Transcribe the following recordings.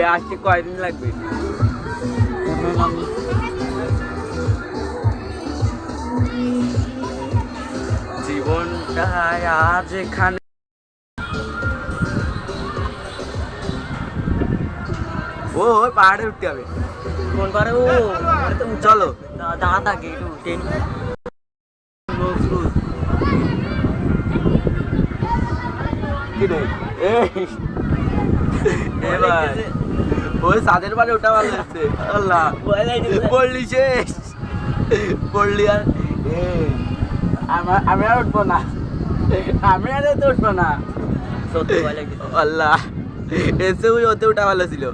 এ আসতে কয়দিন লাগবে? জীবনটা আজ এখানে ও ওই পাহাড়ে উঠতে হবে। কোন পারে ও চলো। দাঁড়া থাকে একটু রে? এই। এবার। ওই সাদের পারে ওটা ভালো হচ্ছে আল্লাহ পড়লি শেষ। পড়লি আর আমি আর উঠবো না। আমি আর এতে উঠবো না। আল্লাহ এসে ওই ওতে ওটা ভালো ছিল।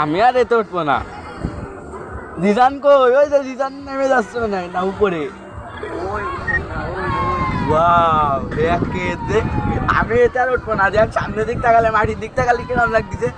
আমি আর এতে উঠবো না। জিজান কই? ওই যে জিজান নেমে যাচ্ছে না না, উপরে। ওয়াও, দেখ আমি এতে আর উঠবো না, দেখ, সামনের দিক তাকালে মাটির দিক তাকালে কিরম লাগতেছে?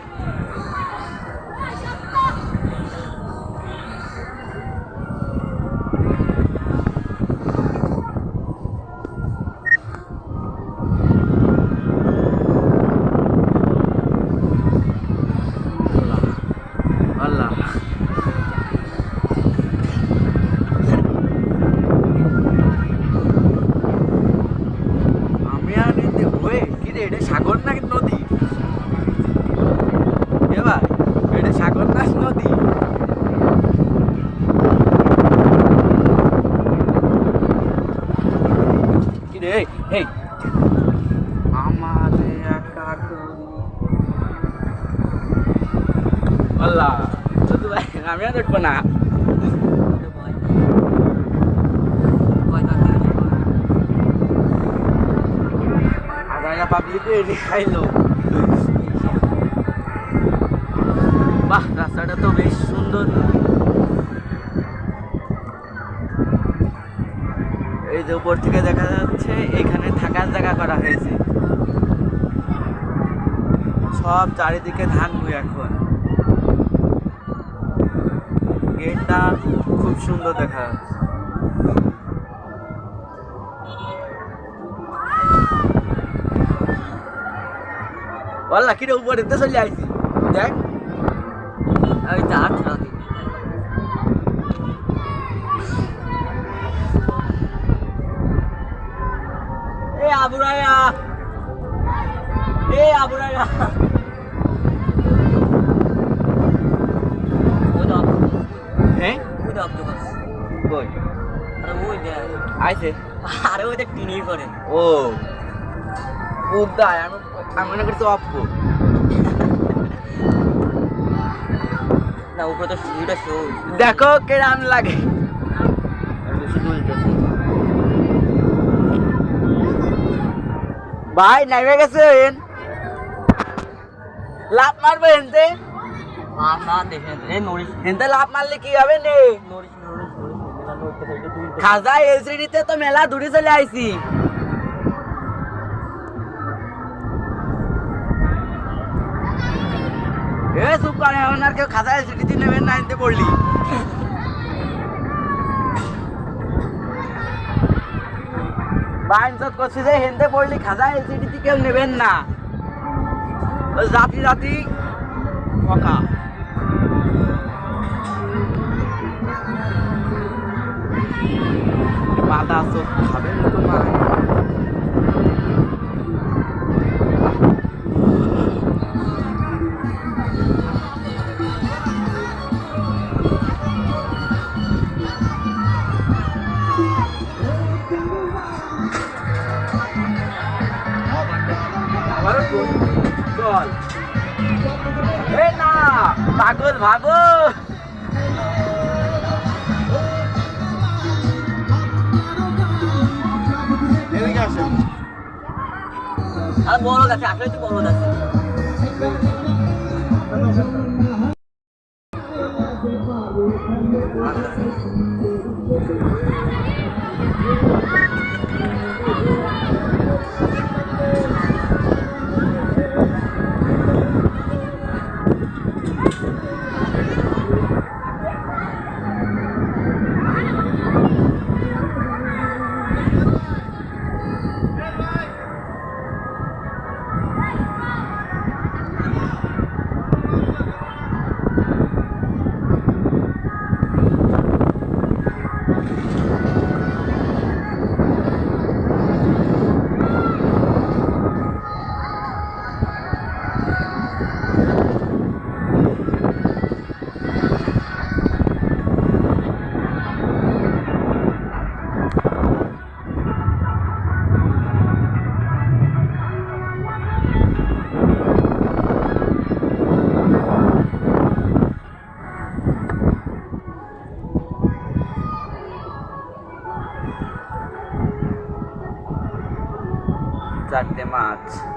আল্লাহ তো ভাই আমি আর উঠবো না পাবলিক খাইলো বাহ রাস্তাটা তো বেশ সুন্দর এই যে উপর থেকে দেখা যাচ্ছে এখানে থাকার জায়গা করা হয়েছে সব চারিদিকে ধান এখন গেটটা খুব সুন্দর দেখা যাচ্ছে। বললা কি রে, উপরে তো চলে আইছি। দেখ। আমি যাচ্ছি না এ আবুরায়া এ আবুরায়া আইছে আরে ওই দেখ টিনি করে। ও। উদ্দায় আমি আমি মনে করছি অপ্পো না উপরে তো শুরুটা শো দেখো কেরাম লাগে। ভাই নেমে গেছেন লাভ মারবো হেনতে আর না দেখে এই নরিশ। হেনতে লাভ মারলে কি হবে নে? নরিশ। খাজা এলসিডিতে তো মেলা দূরে চলে আইছি। এ চুপ করে, এখন আর কেউ খাজা এলসিডিতে নেবেন না হেনতে পড়লি। বাইনসত করছি যে, হেনতে পড়লি, খাজা এলসিডিতে কেউ নেবেন না। জাতি জাতি, ফকা। বাদা চোখ খাবেন তো মা আবারও চল। চল না পাগল ভাবো আর বলদ আছে আসলে তো বলদ আছে। আচ্ছা। But.